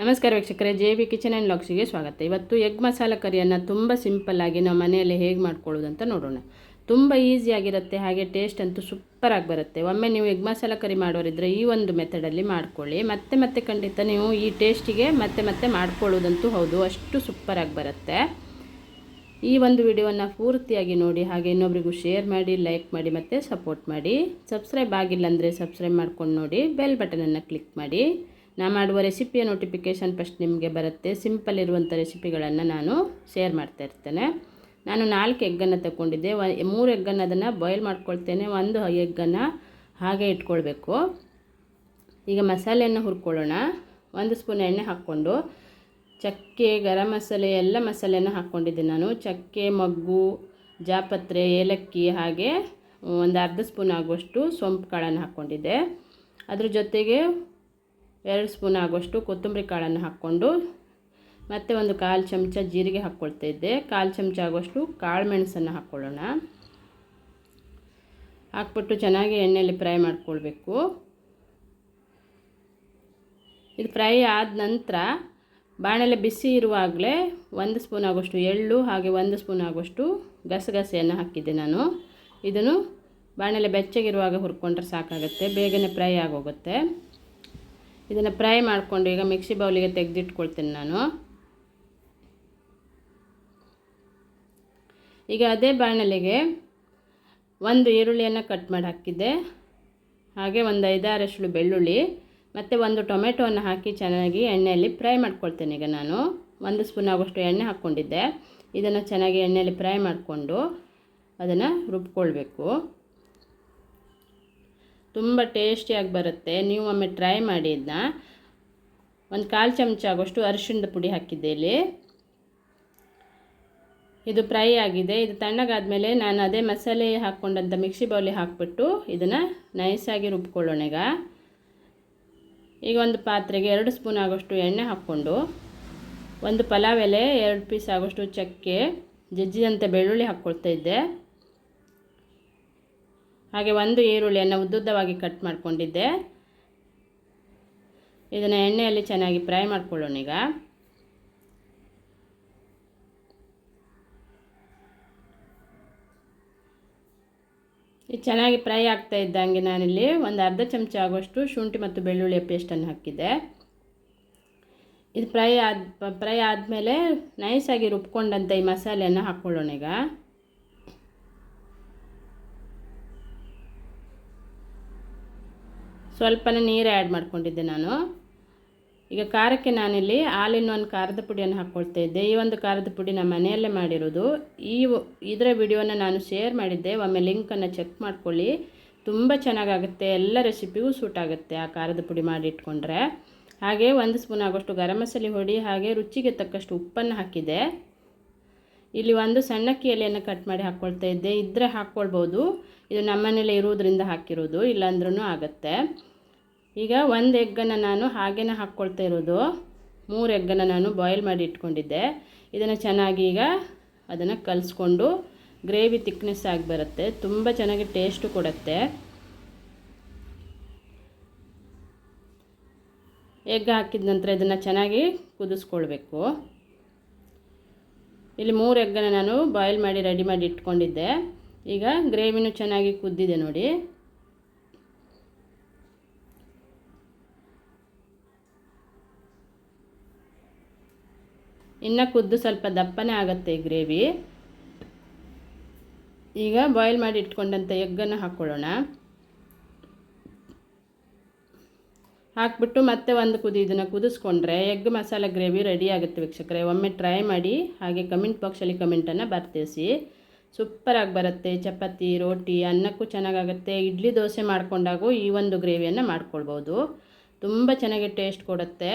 ನಮಸ್ಕಾರ ವೀಕ್ಷಕರೇ J B kitchen and ಲಾಕ್ಸಿಗೆ ಸ್ವಾಗತ. ಇವತ್ತು ಎಗ್ ಮಸಾಲ ಕರಿಯನ್ನು ತುಂಬ ಸಿಂಪಲ್ಲಾಗಿ ನಾವು ಮನೆಯಲ್ಲಿ ಹೇಗೆ ಮಾಡ್ಕೊಳ್ಳೋದು ಅಂತ ನೋಡೋಣ. ತುಂಬ ಈಸಿಯಾಗಿರುತ್ತೆ ಹಾಗೆ ಟೇಸ್ಟ್ ಅಂತೂ ಸೂಪರಾಗಿ ಬರುತ್ತೆ. ಒಮ್ಮೆ ನೀವು ಎಗ್ ಮಸಾಲ ಕರಿ ಮಾಡೋರಿದ್ರೆ ಈ ಒಂದು ಮೆಥಡಲ್ಲಿ ಮಾಡ್ಕೊಳ್ಳಿ. ಮತ್ತೆ ಮತ್ತೆ ಖಂಡಿತ ನೀವು ಈ ಟೇಸ್ಟಿಗೆ ಮತ್ತೆ ಮತ್ತೆ ಮಾಡ್ಕೊಳ್ಳೋದಂತೂ ಹೌದು, ಅಷ್ಟು ಸೂಪರಾಗಿ ಬರುತ್ತೆ. ಈ ಒಂದು ವಿಡಿಯೋವನ್ನು ಪೂರ್ತಿಯಾಗಿ ನೋಡಿ, ಹಾಗೆ ಇನ್ನೊಬ್ರಿಗೂ ಶೇರ್ ಮಾಡಿ, ಲೈಕ್ ಮಾಡಿ, ಮತ್ತು ಸಪೋರ್ಟ್ ಮಾಡಿ. ಸಬ್ಸ್ಕ್ರೈಬ್ ಆಗಿಲ್ಲ ಅಂದರೆ ಸಬ್ಸ್ಕ್ರೈಬ್ ಮಾಡ್ಕೊಂಡು ನೋಡಿ, ಬೆಲ್ ಬಟನನ್ನು ಕ್ಲಿಕ್ ಮಾಡಿ. ನಾ ಮಾಡುವ ರೆಸಿಪಿಯ ನೋಟಿಫಿಕೇಷನ್ ಫಸ್ಟ್ ನಿಮಗೆ ಬರುತ್ತೆ. ಸಿಂಪಲ್ ಇರುವಂಥ ರೆಸಿಪಿಗಳನ್ನು ನಾನು ಶೇರ್ ಮಾಡ್ತಾ ಇರ್ತೇನೆ. ನಾನು ನಾಲ್ಕು ಎಗ್ಗನ್ನು ತಗೊಂಡಿದ್ದೆ. ಮೂರು ಎಗ್ಗನ್ನು ಅದನ್ನು ಬಾಯ್ಲ್ ಮಾಡ್ಕೊಳ್ತೇನೆ. ಒಂದು ಎಗ್ಗನ್ನು ಹಾಗೆ ಇಟ್ಕೊಳ್ಬೇಕು. ಈಗ ಮಸಾಲೆಯನ್ನು ಹುರ್ಕೊಳ್ಳೋಣ. ಒಂದು ಸ್ಪೂನ್ ಎಣ್ಣೆ ಹಾಕ್ಕೊಂಡು ಚಕ್ಕೆ, ಗರಂ ಮಸಾಲೆ, ಎಲ್ಲ ಮಸಾಲೆಯನ್ನು ಹಾಕ್ಕೊಂಡಿದ್ದೆ ನಾನು. ಚಕ್ಕೆ, ಮಗ್ಗು, ಜಾಪತ್ರೆ, ಏಲಕ್ಕಿ ಹಾಗೆ ಒಂದು ಅರ್ಧ ಸ್ಪೂನ್ ಆಗುವಷ್ಟು ಸೊಂಪು ಕಾಳನ್ನು ಹಾಕ್ಕೊಂಡಿದ್ದೆ. ಅದ್ರ ಜೊತೆಗೆ ಎರಡು ಸ್ಪೂನ್ ಆಗುವಷ್ಟು ಕೊತ್ತಂಬರಿ ಕಾಳನ್ನು ಹಾಕ್ಕೊಂಡು ಮತ್ತು ಒಂದು ಕಾಲು ಚಮಚ ಜೀರಿಗೆ ಹಾಕ್ಕೊಳ್ತಾ ಇದ್ದೆ. ಕಾಲು ಚಮಚ ಆಗುವಷ್ಟು ಕಾಳು ಮೆಣಸನ್ನು ಹಾಕ್ಕೊಳ್ಳೋಣ. ಹಾಕ್ಬಿಟ್ಟು ಚೆನ್ನಾಗಿ ಎಣ್ಣೆಯಲ್ಲಿ ಫ್ರೈ ಮಾಡ್ಕೊಳ್ಬೇಕು. ಇದು ಫ್ರೈ ಆದ ನಂತರ ಬಾಣಲೆ ಬಿಸಿ ಇರುವಾಗಲೇ ಒಂದು ಸ್ಪೂನ್ ಆಗುವಷ್ಟು ಎಳ್ಳು ಹಾಗೆ ಒಂದು ಸ್ಪೂನ್ ಆಗುವಷ್ಟು ಗಸಗಸೆಯನ್ನು ಹಾಕಿದ್ದೆ ನಾನು. ಇದನ್ನು ಬಾಣಲೆ ಬೆಚ್ಚಗಿರುವಾಗ ಹುರ್ಕೊಂಡ್ರೆ ಸಾಕಾಗುತ್ತೆ, ಬೇಗನೆ ಫ್ರೈ ಆಗೋಗುತ್ತೆ. ಇದನ್ನು ಫ್ರೈ ಮಾಡಿಕೊಂಡು ಈಗ ಮಿಕ್ಸಿ ಬೌಲಿಗೆ ತೆಗೆದಿಟ್ಕೊಳ್ತೀನಿ ನಾನು. ಈಗ ಅದೇ ಬಾಣಲೆಗೆ ಒಂದು ಈರುಳ್ಳಿಯನ್ನು ಕಟ್ ಮಾಡಿ ಹಾಕಿದ್ದೆ. ಹಾಗೆ ಒಂದು ಐದಾರಷ್ಟು ಬೆಳ್ಳುಳ್ಳಿ, ಮತ್ತು ಒಂದು ಟೊಮೆಟೊವನ್ನು ಹಾಕಿ ಚೆನ್ನಾಗಿ ಎಣ್ಣೆಯಲ್ಲಿ ಫ್ರೈ ಮಾಡ್ಕೊಳ್ತೇನೆ ಈಗ ನಾನು. ಒಂದು ಸ್ಪೂನ್ ಆಗೋಷ್ಟು ಎಣ್ಣೆ ಹಾಕ್ಕೊಂಡಿದ್ದೆ. ಇದನ್ನು ಚೆನ್ನಾಗಿ ಎಣ್ಣೆಯಲ್ಲಿ ಫ್ರೈ ಮಾಡಿಕೊಂಡು ಅದನ್ನು ರುಬ್ಕೊಳ್ಬೇಕು. ತುಂಬ ಟೇಸ್ಟಿಯಾಗಿ ಬರುತ್ತೆ. ನೀವು ಒಮ್ಮೆ ಟ್ರೈ ಮಾಡಿ ಇದನ್ನ ಒಂದು ಕಾಲು ಚಮಚ ಆಗೋಷ್ಟು ಅರಿಶಿಣದ ಪುಡಿ ಹಾಕಿದ್ದೆ ಇಲ್ಲಿ. ಇದು ಫ್ರೈ ಆಗಿದೆ. ಇದು ತಣ್ಣಗಾದಮೇಲೆ ನಾನು ಅದೇ ಮಸಾಲೆ ಹಾಕ್ಕೊಂಡಂಥ ಮಿಕ್ಸಿ ಬೌಲಿ ಹಾಕ್ಬಿಟ್ಟು ಇದನ್ನು ನೈಸಾಗಿ ರುಬ್ಕೊಳ್ಳೋಣ ಈಗ. ಈಗ ಒಂದು ಪಾತ್ರೆಗೆ ಎರಡು ಸ್ಪೂನ್ ಆಗೋಷ್ಟು ಎಣ್ಣೆ ಹಾಕ್ಕೊಂಡು, ಒಂದು ಪಲಾವ್ ಎಲೆ, ಎರಡು ಪೀಸ್ ಆಗೋಷ್ಟು ಚಕ್ಕೆ ಜಜ್ಜಿದಂಥ ಬೆಳ್ಳುಳ್ಳಿ ಹಾಕ್ಕೊಳ್ತಾ ಇದ್ದೆ. ಹಾಗೆ ಒಂದು ಈರುಳ್ಳಿಯನ್ನು ಉದ್ದುದ್ದವಾಗಿ ಕಟ್ ಮಾಡಿಕೊಂಡಿದ್ದೆ. ಇದನ್ನು ಎಣ್ಣೆಯಲ್ಲಿ ಚೆನ್ನಾಗಿ ಫ್ರೈ ಮಾಡ್ಕೊಳ್ಳೋಣ ಈಗ. ಇದು ಚೆನ್ನಾಗಿ ಫ್ರೈ ಆಗ್ತಾ ಇದ್ದಂಗೆ ನಾನಿಲ್ಲಿ ಒಂದು ಅರ್ಧ ಚಮಚ ಆಗೋಷ್ಟು ಶುಂಠಿ ಮತ್ತು ಬೆಳ್ಳುಳ್ಳಿಯ ಪೇಸ್ಟನ್ನು ಹಾಕಿದ್ದೆ. ಇದು ಫ್ರೈ ಆದ, ಫ್ರೈ ಆದಮೇಲೆ ನೈಸಾಗಿ ರುಬ್ಕೊಂಡಂಥ ಈ ಮಸಾಲೆಯನ್ನು ಹಾಕ್ಕೊಳ್ಳೋಣ ಈಗ. ಸ್ವಲ್ಪನೇ ನೀರು ಆ್ಯಡ್ ಮಾಡ್ಕೊಂಡಿದ್ದೆ ನಾನು. ಈಗ ಖಾರಕ್ಕೆ ನಾನಿಲ್ಲಿ ಹಾಲಿನ ಒಂದು ಖಾರದ ಪುಡಿಯನ್ನು ಹಾಕ್ಕೊಳ್ತಾ ಇದ್ದೆ. ಈ ಒಂದು ಖಾರದ ಪುಡಿ ನಮ್ಮ ಮನೆಯಲ್ಲೇ ಮಾಡಿರೋದು. ಈ ಇದರ ವಿಡಿಯೋನ ನಾನು ಶೇರ್ ಮಾಡಿದ್ದೆ. ಒಮ್ಮೆ ಲಿಂಕನ್ನು ಚೆಕ್ ಮಾಡ್ಕೊಳ್ಳಿ. ತುಂಬ ಚೆನ್ನಾಗಾಗುತ್ತೆ. ಎಲ್ಲ ರೆಸಿಪಿಗೂ ಸೂಟ್ ಆಗುತ್ತೆ ಆ ಖಾರದ ಪುಡಿ ಮಾಡಿ ಇಟ್ಕೊಂಡ್ರೆ. ಹಾಗೆ ಒಂದು ಸ್ಪೂನ್ ಆಗೋಷ್ಟು ಗರಂ ಮಸಾಲೆ ಹೊಡಿ ಹಾಗೆ ರುಚಿಗೆ ತಕ್ಕಷ್ಟು ಉಪ್ಪನ್ನು ಹಾಕಿದೆ ಇಲ್ಲಿ ಒಂದು ಸಣ್ಣಕ್ಕಿ ಎಲೆಯನ್ನು ಕಟ್ ಮಾಡಿ ಹಾಕ್ಕೊಳ್ತಾ ಇದ್ದೆ. ಇದ್ದರೆ ಹಾಕ್ಕೊಳ್ಬೋದು ಇದು ನಮ್ಮನೇಲೆ ಇರೋದ್ರಿಂದ ಹಾಕಿರೋದು. ಇಲ್ಲಾಂದ್ರೂ ಆಗುತ್ತೆ. ಈಗ ಒಂದು ಎಗ್ಗನ್ನು ನಾನು ಹಾಗೇನೆ ಹಾಕ್ಕೊಳ್ತಾ ಇರೋದು. ಮೂರು ಎಗ್ಗನ್ನು ನಾನು ಬಾಯ್ಲ್ ಮಾಡಿ ಇಟ್ಕೊಂಡಿದ್ದೆ. ಇದನ್ನು ಚೆನ್ನಾಗಿ ಈಗ ಅದನ್ನು ಕಲಿಸ್ಕೊಂಡು ಗ್ರೇವಿ ತಿಕ್ನೆಸ್ ಆಗಿ ಬರುತ್ತೆ. ತುಂಬ ಚೆನ್ನಾಗಿ ಟೇಸ್ಟು ಕೊಡುತ್ತೆ. ಎಗ್ ಹಾಕಿದ ನಂತರ ಇದನ್ನು ಚೆನ್ನಾಗಿ ಕುದಿಸ್ಕೊಳ್ಬೇಕು. ಇಲ್ಲಿ ಮೂರು ಎಗ್ಗನ್ನು ನಾನು ಬಾಯ್ಲ್ ಮಾಡಿ ರೆಡಿ ಮಾಡಿ ಇಟ್ಕೊಂಡಿದ್ದೆ. ಈಗ ಗ್ರೇವಿನೂ ಚೆನ್ನಾಗಿ ಕುದ್ದಿದೆ ನೋಡಿ. ಇನ್ನು ಕುದ್ದು ಸ್ವಲ್ಪ ದಪ್ಪನೇ ಆಗುತ್ತೆ ಈ ಗ್ರೇವಿ ಈಗ ಬಾಯ್ಲ್ ಮಾಡಿ ಇಟ್ಕೊಂಡಂಥ ಎಗ್ಗನ್ನು ಹಾಕ್ಕೊಳ್ಳೋಣ ಹಾಕ್ಬಿಟ್ಟು ಮತ್ತೆ ಒಂದು ಕುದಿ ಇದನ್ನು ಕುದಿಸ್ಕೊಂಡ್ರೆ ಎಗ್ ಮಸಾಲ ಗ್ರೇವಿ ರೆಡಿ ಆಗುತ್ತೆ ವೀಕ್ಷಕರೇ. ಒಮ್ಮೆ ಟ್ರೈ ಮಾಡಿ ಹಾಗೆ ಕಮೆಂಟ್ ಬಾಕ್ಸಲ್ಲಿ ಕಮೆಂಟನ್ನು ಬರ್ತೇಸಿ ಸೂಪರಾಗಿ ಬರುತ್ತೆ. ಚಪಾತಿ, ರೋಟಿ, ಅನ್ನಕ್ಕೂ ಚೆನ್ನಾಗಾಗುತ್ತೆ. ಇಡ್ಲಿ ದೋಸೆ ಮಾಡ್ಕೊಂಡಾಗೂ ಈ ಒಂದು ಗ್ರೇವಿಯನ್ನು ಮಾಡ್ಕೊಳ್ಬೋದು. ತುಂಬ ಚೆನ್ನಾಗಿ ಟೇಸ್ಟ್ ಕೊಡುತ್ತೆ.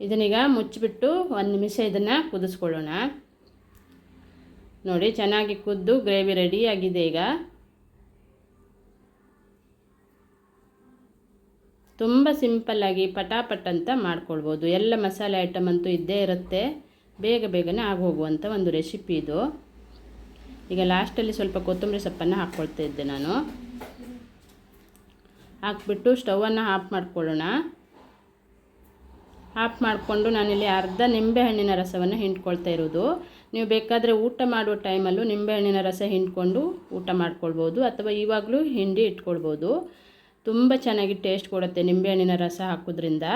ಇದನ್ನೀಗ ಮುಚ್ಚಿಬಿಟ್ಟು ಒಂದು ನಿಮಿಷ ಇದನ್ನು ಕುದಿಸ್ಕೊಳ್ಳೋಣ. ನೋಡಿ, ಚೆನ್ನಾಗಿ ಕುದ್ದು ಗ್ರೇವಿ ರೆಡಿ ಆಗಿದೆ ಈಗ. ತುಂಬ ಸಿಂಪಲ್ಲಾಗಿ ಪಟಾಪಟ್ ಅಂತ ಮಾಡ್ಕೊಳ್ಬೋದು. ಎಲ್ಲ ಮಸಾಲೆ ಐಟಮ್ ಅಂತೂ ಇದ್ದೇ ಇರುತ್ತೆ. ಬೇಗ ಬೇಗನೆ ಆಗೋಗುವಂಥ ಒಂದು ರೆಸಿಪಿ ಇದು. ಈಗ ಲಾಸ್ಟಲ್ಲಿ ಸ್ವಲ್ಪ ಕೊತ್ತಂಬರಿ ಸೊಪ್ಪನ್ನು ಹಾಕ್ಕೊಳ್ತಾ ಇದ್ದೆ ನಾನು. ಹಾಕ್ಬಿಟ್ಟು ಸ್ಟವನ್ನು ಆಫ್ ಮಾಡ್ಕೊಳ್ಳೋಣ. ಆಫ್ ಮಾಡಿಕೊಂಡು ನಾನಿಲ್ಲಿ ಅರ್ಧ ನಿಂಬೆಹಣ್ಣಿನ ರಸವನ್ನು ಹಿಂಡ್ಕೊಳ್ತಾ ಇರೋದು. ನೀವು ಬೇಕಾದರೆ ಊಟ ಮಾಡುವ ಟೈಮಲ್ಲೂ ನಿಂಬೆಹಣ್ಣಿನ ರಸ ಹಿಂಡ್ಕೊಂಡು ಊಟ ಮಾಡ್ಕೊಳ್ಬೋದು ಅಥವಾ ಇವಾಗಲೂ ಹಿಂಡಿ ಇಟ್ಕೊಳ್ಬೋದು. ತುಂಬ ಚೆನ್ನಾಗಿ ಟೇಸ್ಟ್ ಕೊಡುತ್ತೆ ನಿಂಬೆಹಣ್ಣಿನ ರಸ ಹಾಕೋದ್ರಿಂದ.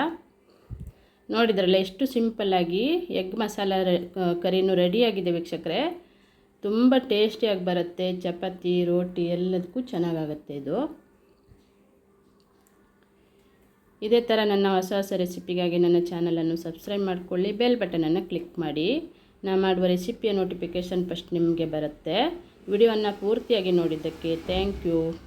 ನೋಡಿದ್ರಲ್ಲ ಎಷ್ಟು ಸಿಂಪಲ್ಲಾಗಿ ಎಗ್ ಮಸಾಲ ಕರಿನೂ ರೆಡಿಯಾಗಿದೆ ವೀಕ್ಷಕರೇ. ತುಂಬ ಟೇಸ್ಟಿಯಾಗಿ ಬರುತ್ತೆ, ಚಪಾತಿ, ರೋಟಿ ಎಲ್ಲದಕ್ಕೂ ಚೆನ್ನಾಗಾಗತ್ತೆ ಇದು. ಇದೇ ಥರ ನನ್ನ ಹೊಸ ಹೊಸ ರೆಸಿಪಿಗಾಗಿ ನನ್ನ ಚಾನಲನ್ನು ಸಬ್ಸ್ಕ್ರೈಬ್ ಮಾಡಿಕೊಳ್ಳಿ, ಬೆಲ್ ಬಟನನ್ನು ಕ್ಲಿಕ್ ಮಾಡಿ. ನಾನು ಮಾಡುವ ರೆಸಿಪಿಯ ನೋಟಿಫಿಕೇಷನ್ ಫಸ್ಟ್ ನಿಮಗೆ ಬರುತ್ತೆ. ವಿಡಿಯೋವನ್ನು ಪೂರ್ತಿಯಾಗಿ ನೋಡಿದ್ದಕ್ಕೆ ಥ್ಯಾಂಕ್ ಯು